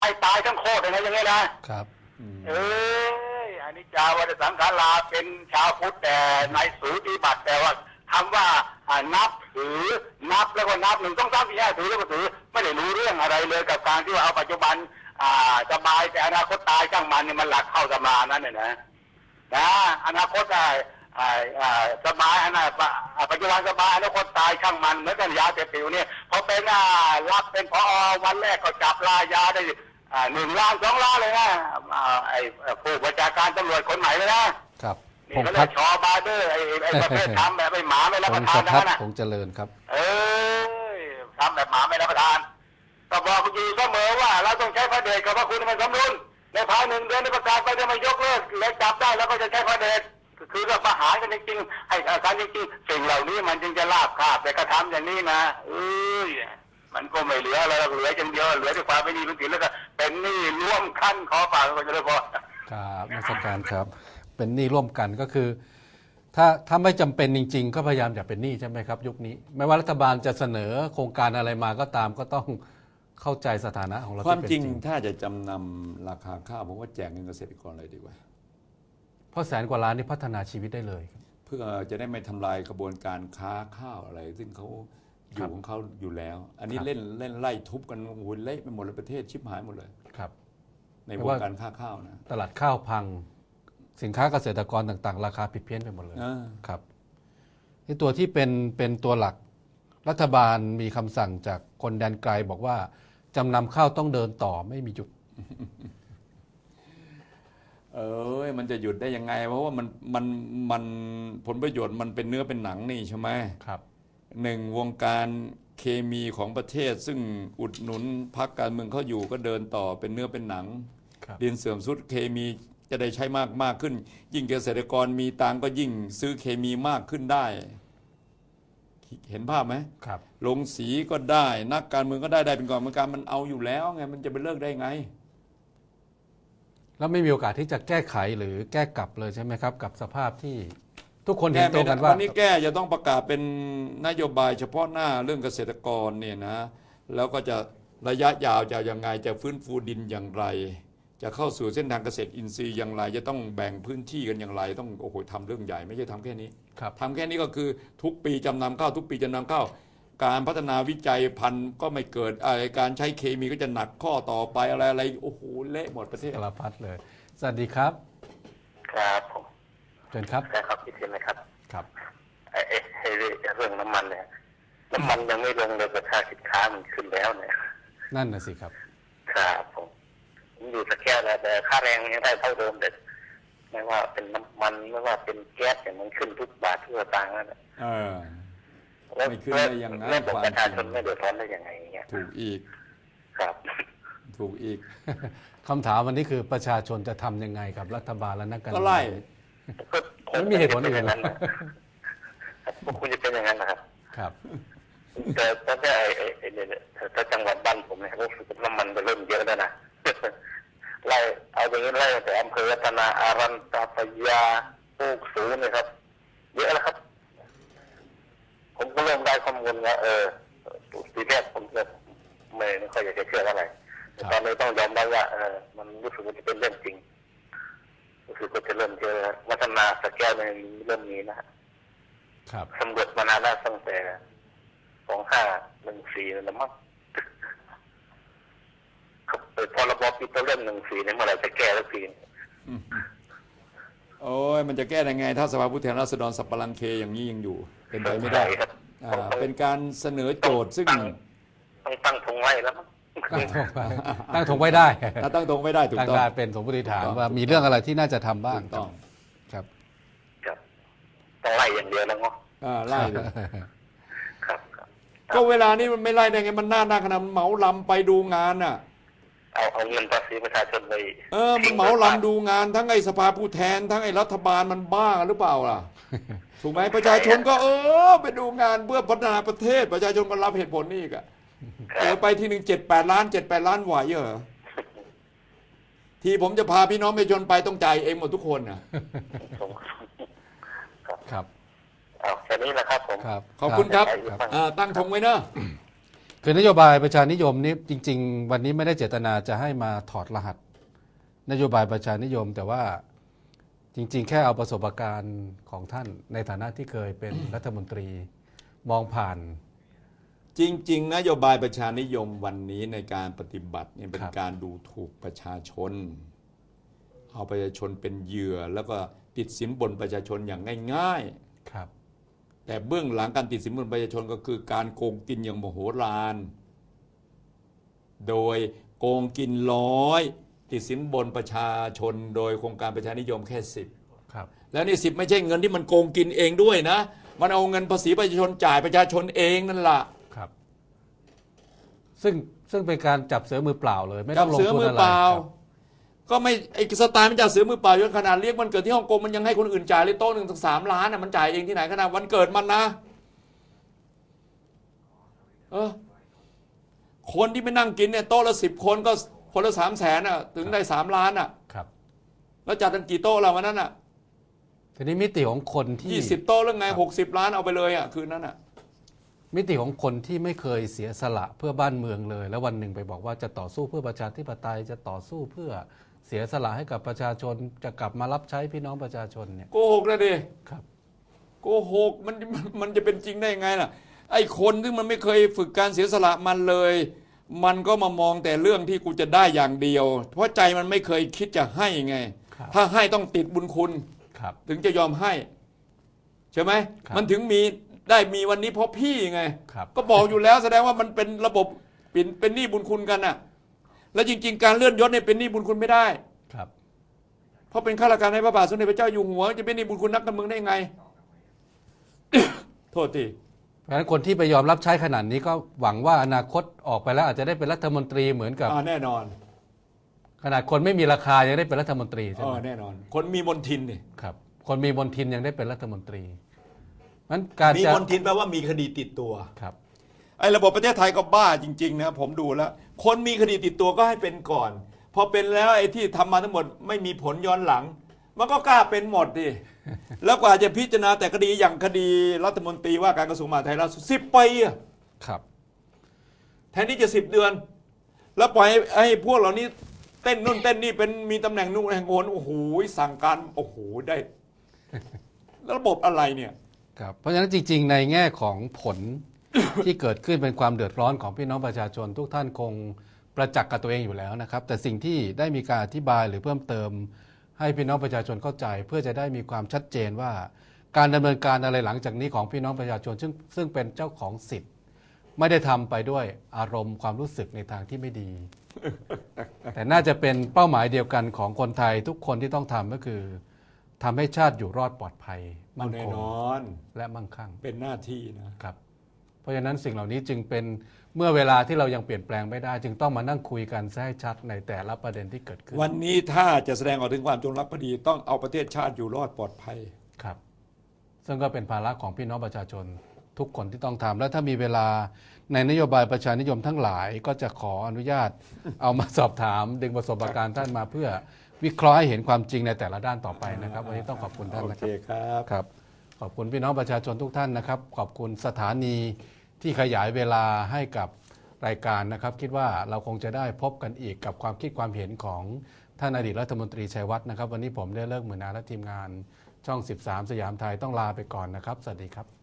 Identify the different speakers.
Speaker 1: ไอ้ตายทั้งโคตรเลยนะอย่างเงี้ยนะ
Speaker 2: ครับ
Speaker 1: เอ้ยอันนี้จาวัฏสังขาราเป็นชาวพุทธแต่ในสูติบัติแต่ว่าคำว่าอ่านับถือนับแล้วก็นับหนึ่งต้องสามสี่ห้าถือแล้วก็ถือไม่ได้รู้เรื่องอะไรเลยกับการที่ว่าเอาปัจจุบัน อ่าสบายแต่อนาคตตายช่างมันเนี่ยมันหลักเข้าตำรานั้นเนี่ยนะนะอนาคตได้อ่าอ่าสบายอนาคตอ่าปัจจุบันสบายอนาคตตายช่างมันเหมือนกันยาเสพติดเนี่ยพอเป็นอ่ารับเป็นพอวันแรกก็จับลายาได้อ่า หนึ่งล้านสองล้านเลยนะอ่าไอ้ผู้บัญชาการตำรวจคนใหม่เลยนะครับ
Speaker 2: พ
Speaker 1: นี่
Speaker 2: ง
Speaker 1: ก็
Speaker 2: ษ์
Speaker 1: เล
Speaker 2: พั
Speaker 1: ย
Speaker 2: ฒน์
Speaker 1: ชอบาร์เดอร์ไอ้ไอ้ประเภททำแบบไอ้หมาไม่รับ
Speaker 2: พ
Speaker 1: ประ
Speaker 2: งษ์
Speaker 1: ทาน
Speaker 2: พั
Speaker 1: นั่
Speaker 2: ฒ
Speaker 1: น
Speaker 2: น์
Speaker 1: น่ะ
Speaker 2: คงเจริญครับ
Speaker 1: เอ้ยทำแบบหมาไม่รับประทานก็บอกอยู่เสมอว่า เราต้องใช้พระเดชกับพระคุณให้มันสมดุลในภายหนึ่งเดือนในประกาศไปจะมายกเลิกและจับได้แล้วก็จะใช้พระเดชคือก็ประหารกันจริงๆให้การจริงๆสิ่งเหล่านี้มันจึงจะลาบคาบแต่กระทำอย่างนี้นะเอ้ย มันก็ไม่เหลืออะไรหรอกเหลือจนเดียวเหลือแต่ความไม่ดีเป็นสินแล้วก็เป็นหนี้ร่วมขั้นขอฝากก็จะได้พอ
Speaker 2: ครับนักสการครับ เป็นหนี้ร่วมกันก็คือ ถ้าถ้าไม่จำเป็นจริง ๆ ก็พยายามอย่าเป็นหนี้ใช่ไหมครับ ยุคนี้ ไม่ว่ารัฐบาลจะเสนอโครงการอะไรมาก็ตามก็ต้องเข้าใจสถานะของเรา
Speaker 3: ความ
Speaker 2: ที่เป็น
Speaker 3: จริงถ้าจะจำนำราคาข้าวผมว่าแจกเงินเกษตรกรเลยดีกว่า
Speaker 2: เพราะแสนกว่าล้านนี่พัฒนาชีวิตได้เลยครับ
Speaker 3: เพื่อจะได้ไม่ทำลายกระบวนการค้าข้าวอะไร ซึ่งเขา อ
Speaker 2: ครั
Speaker 3: ยู่
Speaker 2: บ
Speaker 3: ของเขาอยู่แล้ว อันนี้
Speaker 2: ครับ
Speaker 3: เล่นเล่นไล่ทุบกันโอ้โหเละไปหมดเลยประเทศชิบหายหมดเลย
Speaker 2: ครับ
Speaker 3: ใน
Speaker 2: แต่
Speaker 3: วง
Speaker 2: ว่า
Speaker 3: การค้าข้าวนะ
Speaker 2: ตลาดข้าวพัง สินค้าเกษตรกรต่างๆ ราคาผิดเพี้ยนไปหมดเลย
Speaker 3: อ่า
Speaker 2: ครับที่ตัวที่เป็นเป็นตัวหลักรัฐบาลมีคำสั่งจากคนแดนไกลบอกว่าจำนำข้าวต้องเดินต่อไม่มีหยุด
Speaker 3: เอ้ยมันจะหยุดได้ยังไง เพราะว่ามันมันมันผลประโยชน์มันเป็นเนื้อเป็นหนังนี่ใช่ไหม
Speaker 2: ครับ
Speaker 3: หนึ่งวงการเคมีของประเทศ ซึ่งอุดหนุนพักการเมืองเขาอยู่ก็เดินต่อเป็นเนื้อเป็นหนัง
Speaker 2: ครับ
Speaker 3: ดินเสื่อมสุดเคมีจะได้ใช้มากมากขึ้น ยิ่งเกษตรกรมีตังค์ก็ยิ่งซื้อเคมีมากขึ้นได้ เห็นภาพไหม
Speaker 2: ครับ
Speaker 3: ลงสีก็ได้ นักการเมืองก็ได้ได้เป็นก่อนเมืองการมันเอาอยู่แล้วไงมันจะไปเลิกได้ไง
Speaker 2: แล้วไม่มีโอกาสที่จะแก้ไขหรือแก้กลับเลยใช่ไหมครับ กับสภาพที่ ทุกคนเห็นตรงกันว่า
Speaker 3: วันนี้แก้จะต้องประกาศเป็นนโยบายเฉพาะหน้าเรื่องเกษตรกรเนี่ยนะ แล้วก็จะระยะยาวจะยังไงจะฟื้นฟูดินอย่างไร จะเข้าสู่เส้นทางเกษตรอินทรีย์อย่างไร จะต้องแบ่งพื้นที่กันอย่างไร ต้องโอ้โหทำเรื่องใหญ่ไม่ใช่ทำแค่นี้
Speaker 2: ครับ
Speaker 3: ทำแค่นี้ก็คือทุกปีจำนำเข้าทุกปีจำนำเข้าการพัฒนาวิจัยพันธุ์ก็ไม่เกิดอะไรการใช้เคมีก็จะหนักข้อต่อไปอะไรอะไรโอ้โหเละหมดประเทศ
Speaker 2: สารพัดเลย สวัสดีครับ
Speaker 1: ครับผม
Speaker 2: เชิญครับ
Speaker 1: ได้ครับคิดเห็นไหมครับ
Speaker 2: ครับ
Speaker 1: ไอ้ไอ้ไอ้เรื่องน้ำมันเนี่ยน้ำมันยังไม่ลงเลยราคาสินค้ามันขึ้นแล้วเนี่ย
Speaker 2: นั่นน่ะสิครับ
Speaker 1: ครับผมผมอยู่สแกนแล้วแต่ค่าแรงยังได้เท่าเดิมแต่ไม่ว่าเป็นน้ำมันไม่ว่าเป็นแก๊สเนี่ยมันขึ้นทุกบาททุกสตางค์นั่นแหละ
Speaker 3: เออ
Speaker 1: แล้ว
Speaker 3: ไม่ขึ้นได้ยังไง
Speaker 1: แล้วผม
Speaker 3: ความ
Speaker 1: ประชาชน
Speaker 3: จริง
Speaker 1: ไม่เดือดร้อนได้ยังไงอย่างเงี้ย
Speaker 3: ถูกอีก
Speaker 1: ครับ
Speaker 3: ถูกอีก
Speaker 2: คำถามวันนี้คือประชาชนจะทำยังไงกับรัฐบาลและนักการ
Speaker 3: ก็
Speaker 2: เมือง
Speaker 3: ไล่
Speaker 1: ก็คง
Speaker 2: ไม่มีเหตุผลอื่น
Speaker 1: จะเป็ย่างนั้นนะครับพวกคุณจะเป็นอย่างนั้นนะครับ
Speaker 2: ครับ
Speaker 1: แต่แต่แต่ไอ้ไอ้ไอ้เนี่ยถ้าจังหวัดบ้านผมเนี่ยรู้สึกว่าน้ำมันจะเริ่มเยอะแล้วนะไล่เอาอย่างนี้ไล่ตั้งแต่อำเภอรัตนาอารันตาปยาโคกสูงเนี่ยครับ เยอะแล้วครับ ผมก็เริ่มได้ข้อมูลว่าเออทีแรกผมจะไม่ไม่ค่อยอยากจะเชื่อเท่าไหร่แต่ตอนนี้ต้องยอมรับว่าเออมันรู้สึกว่าจะเป็นเรื่องจริง รู้สึกว่าจะเริ่มเจอวัฒนาสแกนเนี่ยเริ่มมีนะฮะ
Speaker 2: ครับ
Speaker 1: สำรวจมานานแล้วตั้งแต่สองห้าหนึ่งสี่นั่นแหละมั้งครับเปิดพรบปิโตรเลียมหนึ่งสี่เนี่ยเมื่อไหร่จะแก้สักที
Speaker 3: โอ้ยมันจะแก้ยังไง ถ้าสภาผู้แทนราษฎรสับปะรังเคอย่างนี้ยังอยู่ เป็นไปไม่ได้
Speaker 1: ครับ
Speaker 3: อ่าเป็นการเสนอโจทย์ซึ่ง
Speaker 1: ต้องตั้งธงไว้แล้วมั้ง
Speaker 2: ตั้งธงไว้ตั้งธงไว้ได้
Speaker 3: ถ้าตั้งตรงไม่ได้ถูก
Speaker 2: ตั้ง
Speaker 3: ต้อง
Speaker 2: ได้เป็นสมมติฐาน
Speaker 3: ถูกต้อง
Speaker 2: ว่ามีเรื่องอะไรที่น่าจะทำบ้าง
Speaker 3: ถูกต้อง
Speaker 2: ครับ
Speaker 1: ครับต้องไล่อย่างเดียวแล้วเนาะ
Speaker 3: อ่าไล่เลย
Speaker 1: ครับครับ
Speaker 3: ก็เวลานี้มันไม่ไล่ได้ไงมันหน้าหน้าขนาดมันเหมาลำไปดูงานน่ะ
Speaker 1: เอาเอาเงินภาษีประชาชนไป
Speaker 3: เออมันเหมาลำดูงานทั้งไอ้สภาผู้แทน ทั้งไอ้รัฐบาลมันบ้าหรือเปล่าล่ะ ถูกไหมประชาชนก็เออ ไปดูงานเพื่อพัฒนาประเทศประชาชนก็รับเหตุผลนี่อีกอะ
Speaker 1: ค
Speaker 3: เอ
Speaker 1: รั
Speaker 3: อบไปที่หนึ่งเจ็ดแปดล้านเจ็ดแปดล้านไหวเหรอที่ผมจะพาพี่น้องประชาชนไปต้องจ่ายเองหมดทุกคนนะ
Speaker 1: ผม
Speaker 2: ครับ
Speaker 1: เอาแค่นี้แหละครับผม
Speaker 2: ครับ
Speaker 3: ขอบคุณครับ
Speaker 2: ครับ
Speaker 3: อ่าตั้งธงไว้เนอะ
Speaker 2: คือนโยบายประชานิยมนี้จริง ๆ วันนี้ไม่ได้เจตนาจะให้มาถอดรหัส นโยบายประชานิยม แต่ว่าจริง ๆ แค่เอาประสบการณ์ของท่านในฐานะที่เคยเป็นรัฐมนตรีมองผ่าน
Speaker 3: จริง ๆ นโยบายประชานิยมวันนี้ในการปฏิบัติเนี่ยเป็น
Speaker 2: ครับ
Speaker 3: การดูถูกประชาชน เอาประชาชนเป็นเหยื่อ แล้วก็ติดสินบนประชาชนอย่างง่าย
Speaker 2: ครับ
Speaker 3: ๆแต่เบื้องหลังการติดสินบนประชาชนก็คือการโกงกินอย่างโมโหฬารโดยโกงกินร้อยติดสินบนประชาชน โดยโครงการประชานิยมแค่สิบ
Speaker 2: ครับ
Speaker 3: แล้วนี่สิบไม่ใช่เงินที่มันโกงกินเองด้วยนะ มันเอาเงินภาษีประชาชนจ่ายประชาชนเองนั่นแหละ
Speaker 2: ครับ ซึ่งซึ่งเป็นการจับเสือมือเปล่าเลย ไม่
Speaker 3: จั
Speaker 2: ต้
Speaker 3: บ
Speaker 2: องลง
Speaker 3: เสือ
Speaker 2: ทุน
Speaker 3: มือ
Speaker 2: อะไร
Speaker 3: เปล่า
Speaker 2: ครับ
Speaker 3: ก็ไม่ไอ้สไตล์มันจับเสือมือเปล่าจนขนาดเรียกมันเกิดที่ฮ่องกงมันยังให้คนอื่นจ่ายเลยโต๊ะหนึ่งถึงสามล้านอะมันจ่ายเองที่ไหนขนาดวันเกิดมันนะเออคนที่ไปนั่งกินเนี่ยโต๊ะละสิบคนก็คนละสามแสนอะ ถึงได้สามล้านอะ
Speaker 2: ครับ
Speaker 3: แล้วจัดกันกี่โต๊ะเราวันนั้นอะ
Speaker 2: ทีนี้มิติของคนที่
Speaker 3: ยี่สิบโต๊ะแล้วไงหกสิบล้านเอาไปเลยอะคืนนั้นอะ
Speaker 2: มิติของคนที่ไม่เคยเสียสละเพื่อบ้านเมืองเลย แล้ววันหนึ่งไปบอกว่าจะต่อสู้เพื่อประชาธิปไตยจะต่อสู้เพื่อเสียสละให้กับประชาชนจะกลับมารับใช้พี่น้องประชาชนเนี่ย
Speaker 3: โกหกนะดิ
Speaker 2: ครับ
Speaker 3: โกหกมันมันมันจะเป็นจริงได้ยังไงล่ะ ไอ้คนที่มันไม่เคยฝึกการเสียสละมันเลย มันก็มามองแต่เรื่องที่กูจะได้อย่างเดียว เพราะใจมันไม่เคยคิดจะให้ไง
Speaker 2: ครับ
Speaker 3: ถ้าให้ต้องติดบุญคุณ
Speaker 2: ครับ
Speaker 3: ถึงจะยอมให้ ใช่ไหม
Speaker 2: ครับ
Speaker 3: มันถึงมี ได้มีวันนี้เพราะพี่ไง
Speaker 2: ครับ
Speaker 3: ก็บอกอยู่แล้วแสดงว่ามันเป็นระบบเป็นเป็นหนี้บุญคุณกันน่ะ แล้วจริง ๆ การเลื่อนยศเนี่ยเป็นหนี้บุญคุณไม่ได้
Speaker 2: ครับ
Speaker 3: เพราะเป็นข้าราชการในพระบาทสมเด็จพระเจ้าอยู่หัว จะเป็นหนี้บุญคุณนักการเมืองได้ไง โทษที
Speaker 2: เพราะฉะนั้นคนที่ไปยอมรับใช้ขนาดนี้ก็หวังว่าอนาคตออกไปแล้วอาจจะได้เป็นรัฐมนตรีเหมือนกับ
Speaker 3: อ่าแน่นอน
Speaker 2: ขนาดคนไม่มีราคายังได้เป็นรัฐมนตรีใช่
Speaker 3: อ๋
Speaker 2: ไห
Speaker 3: อ
Speaker 2: ม
Speaker 3: แน่นอน คนมีมนทินนี่
Speaker 2: ครับ คนมีมนทินยังได้เป็นรัฐมนตรี มันการ
Speaker 4: มี
Speaker 2: จะ
Speaker 4: มนทินแปลว่ามีคดีติดตัว
Speaker 2: ครับ
Speaker 3: ไอ้ระบบประเทศไทยก็บ้าจริง ๆ นะผมดูแล้ว คนมีคดีติดตัวก็ให้เป็นก่อน พอเป็นแล้วไอ้ที่ทำมาทั้งหมดไม่มีผลย้อนหลัง มันก็กล้าเป็นหมดดิ แล้วกว่าจะพิจารณาแต่คดีอย่างคดีรัฐมนตรีว่าการกระทรวงมหาดไทยล่าสุดสิบปีอะ
Speaker 2: ครับ
Speaker 3: แทนที่จะสิบเดือน แล้วปล่อยให้ให้พวกเหล่านี้เต้นนู่นเต้นนี่เป็นมีตำแหน่งนู่นแห่งโหนโอ้โหสั่งการโอ้โหได้ แล้วระบบอะไรเนี่ย
Speaker 2: ครับเพราะฉะนั้นจริง ๆ ในแง่ของผลที่เกิดขึ้นเป็นความเดือดร้อนของพี่น้องประชาชน ทุกท่านคงประจักษ์กับตัวเองอยู่แล้วนะครับ แต่สิ่งที่ได้มีการอธิบายหรือเพิ่มเติม ให้พี่น้องประชาชนเข้าใจ เพื่อจะได้มีความชัดเจนว่า การดำเนินการอะไรหลังจากนี้ของพี่น้องประชาชนซึ่งซึ่งเป็นเจ้าของสิทธิ์ ไม่ได้ทำไปด้วยอารมณ์ความรู้สึกในทางที่ไม่ดี แต่น่าจะเป็นเป้าหมายเดียวกันของคนไทยทุกคนที่ต้องทำก็คือทำให้ชาติอยู่รอดปลอดภัย มั่น
Speaker 3: แน่
Speaker 2: คง
Speaker 3: นอน
Speaker 2: และมั่งคั่ง
Speaker 3: เป็นหน้าที่นะ
Speaker 2: ครับ เพราะฉะนั้นสิ่งเหล่านี้จึงเป็นเมื่อเวลาที่เรายังเปลี่ยนแปลงไม่ได้ จึงต้องมานั่งคุยกันให้ชัดในแต่ละประเด็นที่เกิดขึ้น
Speaker 3: วันนี้ถ้าจะแสดงออกถึงความจงรักภักดีต้องเอาประเทศชาติอยู่รอดปลอดภัย
Speaker 2: ครับ ซึ่งก็เป็นภาระของพี่น้องประชาชนทุกคนที่ต้องทำและถ้ามีเวลาในนโยบายประชานิยมทั้งหลายก็จะขออนุญาตเอามาสอบถามดึงประสบการณ์ท่านมาเพื่อ วิเคราะห์ให้เห็นความจริงในแต่ละด้านต่อไปนะครับ วันนี้ต้องขอบคุณท่าน
Speaker 3: โอ
Speaker 2: นะค
Speaker 3: เครับครับ
Speaker 2: ครับ ขอบคุณพี่น้องประชาชนทุกท่านนะครับ ขอบคุณสถานีที่ขยายเวลาให้กับรายการนะครับ คิดว่าเราคงจะได้พบกันอีกกับความคิดความเห็นของท่านอดีตรัฐมนตรีชัยวัฒน์นะครับ วันนี้ผมได้เลิกมือนาและทีมงานช่อง 13 สยามไทยต้องลาไปก่อนนะครับ สวัสดีครับ